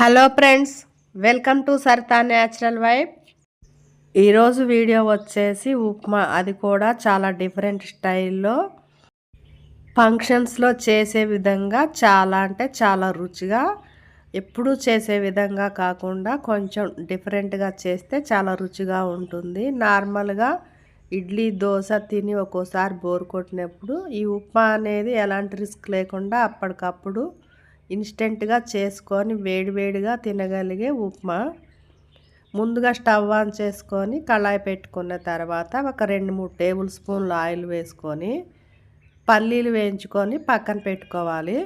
Hello friends welcome to Saritha natural vibe. ఈరోజు video వచ్చేసి ఉప్మా అది కూడా చాలా డిఫరెంట్ స్టైల్లో ఫంక్షన్స్లో చేసే విధంగా చాలా అంటే చాలా రుచిగా ఎప్పుడూ చేసే విధంగా కాకుండా కొంచెం డిఫరెంట్గా చేస్తే చాలా రుచిగా ఉంటుంది. నార్మల్గా ఇడ్లీ దోశ తిని ఒక్కోసారి బోర్ కొట్టినప్పుడు ఈ ఉప్మా అనేది ఎలాంటి రిస్క్ లేకుండా అప్పటికప్పుడు ఇన్స్టెంట్గా చేసుకొని వేడివేడిగా తినగలిగే ఉప్మా. ముందుగా స్టవ్ ఆన్ చేసుకొని కళాయి పెట్టుకున్న తర్వాత ఒక రెండు మూడు టేబుల్ స్పూన్లు ఆయిల్ వేసుకొని పల్లీలు వేయించుకొని పక్కన పెట్టుకోవాలి.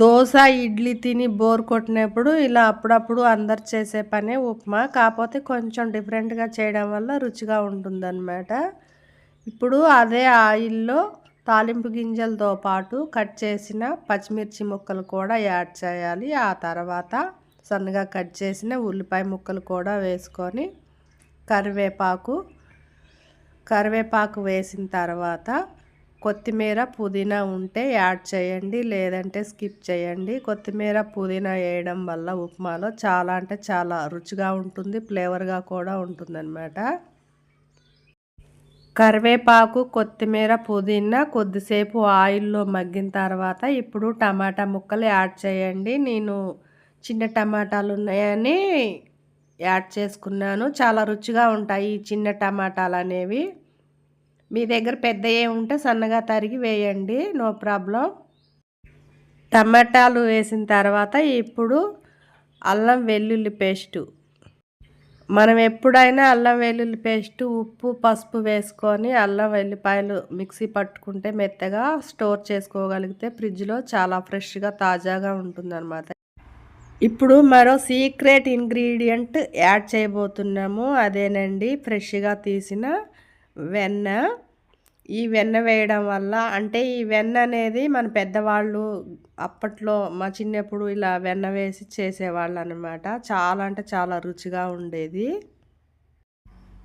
దోశ ఇడ్లీ తిని బోర్ కొట్టినప్పుడు ఇలా అప్పుడప్పుడు అందరు చేసే పనే ఉప్మా. కాకపోతే కొంచెం డిఫరెంట్గా చేయడం వల్ల రుచిగా ఉంటుందన్నమాట. ఇప్పుడు అదే ఆయిల్లో తాలింపు గింజలతో పాటు కట్ చేసిన పచ్చిమిర్చి ముక్కలు కూడా యాడ్ చేయాలి. ఆ తర్వాత సన్నగా కట్ చేసిన ఉల్లిపాయ ముక్కలు కూడా వేసుకొని కరివేపాకు కరివేపాకు వేసిన తర్వాత కొత్తిమీర పుదీనా ఉంటే యాడ్ చేయండి లేదంటే స్కిప్ చేయండి. కొత్తిమీర పుదీనా వేయడం వల్ల ఉప్మాలో చాలా అంటే చాలా రుచిగా ఉంటుంది ఫ్లేవర్గా కూడా ఉంటుందన్నమాట. కరివేపాకు కొత్తిమీర పుదీనా కొద్దిసేపు ఆయిల్లో మగ్గిన తర్వాత ఇప్పుడు టమాటా ముక్కలు యాడ్ చేయండి. నేను చిన్న టమాటాలు ఉన్నాయని యాడ్ చేసుకున్నాను. చాలా రుచిగా ఉంటాయి ఈ చిన్న టమాటాలు అనేవి. మీ దగ్గర పెద్దయే ఉంటే సన్నగా తరిగి వేయండి. No problem. టమాటాలు వేసిన తర్వాత ఇప్పుడు అల్లం వెల్లుల్లి పేస్టు. మనం ఎప్పుడైనా అల్లం వెల్లుల్లి పేస్ట్ ఉప్పు పసుపు వేసుకొని అల్లం వెల్లిపాయలు మిక్సీ పట్టుకుంటే మెత్తగా స్టోర్ చేసుకోగలిగితే ఫ్రిడ్జ్లో చాలా ఫ్రెష్గా తాజాగా ఉంటుందన్నమాట. ఇప్పుడు మరో సీక్రెట్ ఇంగ్రీడియంట్ యాడ్ చేయబోతున్నాము. అదేనండి ఫ్రెష్గా తీసిన వెన్న. ఈ వెన్న వేయడం వల్ల అంటే ఈ వెన్న అనేది మన పెద్దవాళ్ళు అప్పట్లో మా చిన్నప్పుడు ఇలా వెన్న వేసి చేసేవాళ్ళు అనమాట చాలా అంటే చాలా రుచిగా ఉండేది.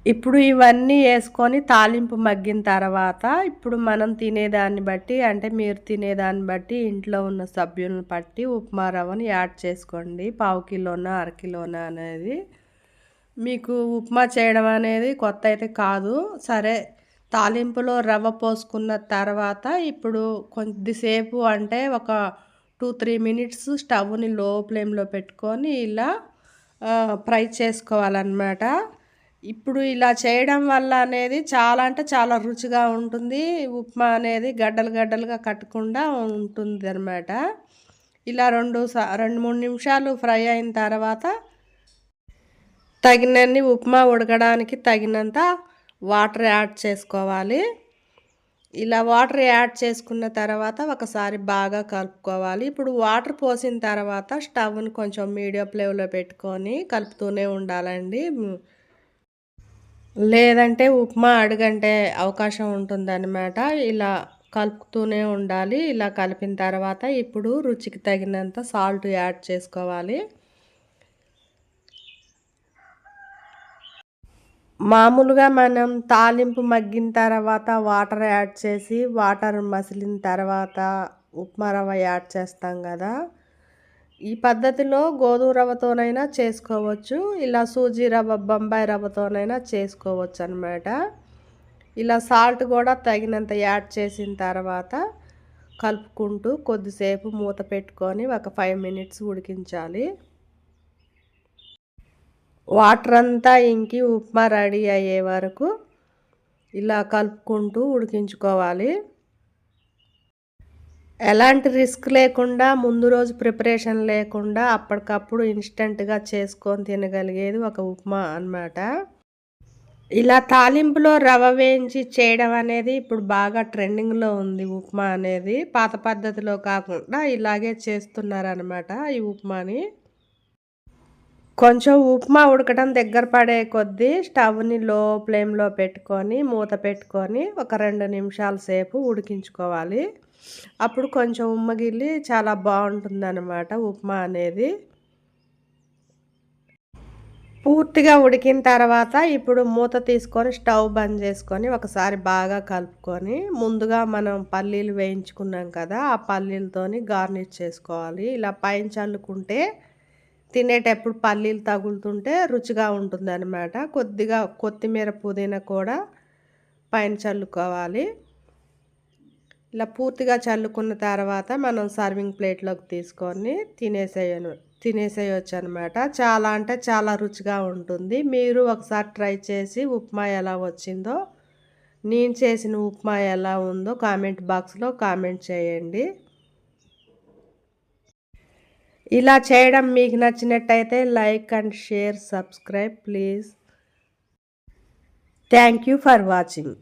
ఇప్పుడు ఇవన్నీ వేసుకొని తాలింపు మగ్గిన తర్వాత ఇప్పుడు మనం తినేదాన్ని బట్టి అంటే మీరు తినేదాన్ని బట్టి ఇంట్లో ఉన్న సభ్యులను బట్టి ఉప్మా రవ్వని యాడ్ చేసుకోండి. పావు కిలోనా అరకిలోనా అనేది. మీకు ఉప్మా చేయడం అనేది కొత్త అయితే కాదు. సరే తాలింపులో రవ్వ పోసుకున్న తర్వాత ఇప్పుడు కొద్దిసేపు అంటే ఒక టూ త్రీ మినిట్స్ స్టవ్ని లో ఫ్లేమ్లో పెట్టుకొని ఇలా ఫ్రై చేసుకోవాలన్నమాట. ఇప్పుడు ఇలా చేయడం వల్ల అనేది చాలా అంటే చాలా రుచిగా ఉంటుంది. ఉప్మా అనేది గడ్డలు గడ్డలుగా కట్టకుండా ఉంటుంది అనమాట ఇలా రెండు రెండు మూడు నిమిషాలు ఫ్రై అయిన తర్వాత తగినన్ని ఉప్మా ఉడకడానికి తగినంత వాటర్ యాడ్ చేసుకోవాలి. ఇలా వాటర్ యాడ్ చేసుకున్న తర్వాత ఒకసారి బాగా కలుపుకోవాలి. ఇప్పుడు వాటర్ పోసిన తర్వాత స్టవ్ని కొంచెం మీడియం ఫ్లేమ్లో పెట్టుకొని కలుపుతూనే ఉండాలండి. లేదంటే ఉప్మా అడుగంటే అవకాశం ఉంటుందన్నమాట. ఇలా కలుపుతూనే ఉండాలి. ఇలా కలిపిన తర్వాత ఇప్పుడు రుచికి తగినంత సాల్ట్ యాడ్ చేసుకోవాలి. మామూలుగా మనం తాలింపు మగ్గిన తర్వాత వాటర్ యాడ్ చేసి వాటర్ మసిలిన తర్వాత ఉప్మా రవ్వ యాడ్ చేస్తాం కదా. ఈ పద్ధతిలో గోధుమ రవ్వతోనైనా చేసుకోవచ్చు. ఇలా సూజీ రవ్వ బొంబాయి రవ్వతోనైనా చేసుకోవచ్చు అనమాట ఇలా సాల్ట్ కూడా తగినంత యాడ్ చేసిన తర్వాత కలుపుకుంటూ కొద్దిసేపు మూత పెట్టుకొని ఒక ఫైవ్ మినిట్స్ ఉడికించాలి. వాటర్ అంతా ఇంకి ఉప్మా రెడీ అయ్యే వరకు ఇలా కలుపుకుంటూ ఉడికించుకోవాలి. ఎలాంటి రిస్క్ లేకుండా ముందు రోజు ప్రిపరేషన్ లేకుండా అప్పటికప్పుడు ఇన్స్టెంట్గా చేసుకొని తినగలిగేది ఒక ఉప్మా అనమాట ఇలా తాలింపులో రవ వేయించి చేయడం అనేది ఇప్పుడు బాగా ట్రెండింగ్లో ఉంది ఉప్మా అనేది. పాత పద్ధతిలో కాకుండా ఇలాగే చేస్తున్నారనమాట ఈ ఉప్మాని. కొంచెం ఉప్మా ఉడకడం దగ్గర పడే కొద్దీ స్టవ్ని లో ఫ్లేమ్లో పెట్టుకొని మూత పెట్టుకొని ఒక రెండు నిమిషాల సేపు ఉడికించుకోవాలి. అప్పుడు కొంచెం ఉమ్మగిల్లి చాలా బాగుంటుందన్నమాట ఉప్మా అనేది. పూర్తిగా ఉడికిన తర్వాత ఇప్పుడు మూత తీసుకొని స్టవ్ బంద్ చేసుకొని ఒకసారి బాగా కలుపుకొని ముందుగా మనం పల్లీలు వేయించుకున్నాం కదా ఆ పల్లీలతోని గార్నిష్ చేసుకోవాలి. ఇలా పైన చల్లుకుంటే తినేటప్పుడు పల్లీలు తగులుతుంటే రుచిగా ఉంటుంది అనమాట కొద్దిగా కొత్తిమీర పుదీనా కూడా పైన చల్లుకోవాలి. ఇలా పూర్తిగా చల్లుకున్న తర్వాత మనం సర్వింగ్ ప్లేట్లోకి తీసుకొని తినేసేయను తినేసేయచ్చు అనమాట చాలా అంటే చాలా రుచిగా ఉంటుంది. మీరు ఒకసారి ట్రై చేసి ఉప్మా ఎలా వచ్చిందో నేను చేసిన ఉప్మా ఎలా ఉందో కామెంట్ బాక్స్లో కామెంట్ చేయండి. ఇలా చేయడం మీకు నచ్చినట్టయితే like and share subscribe please. Thank you for watching.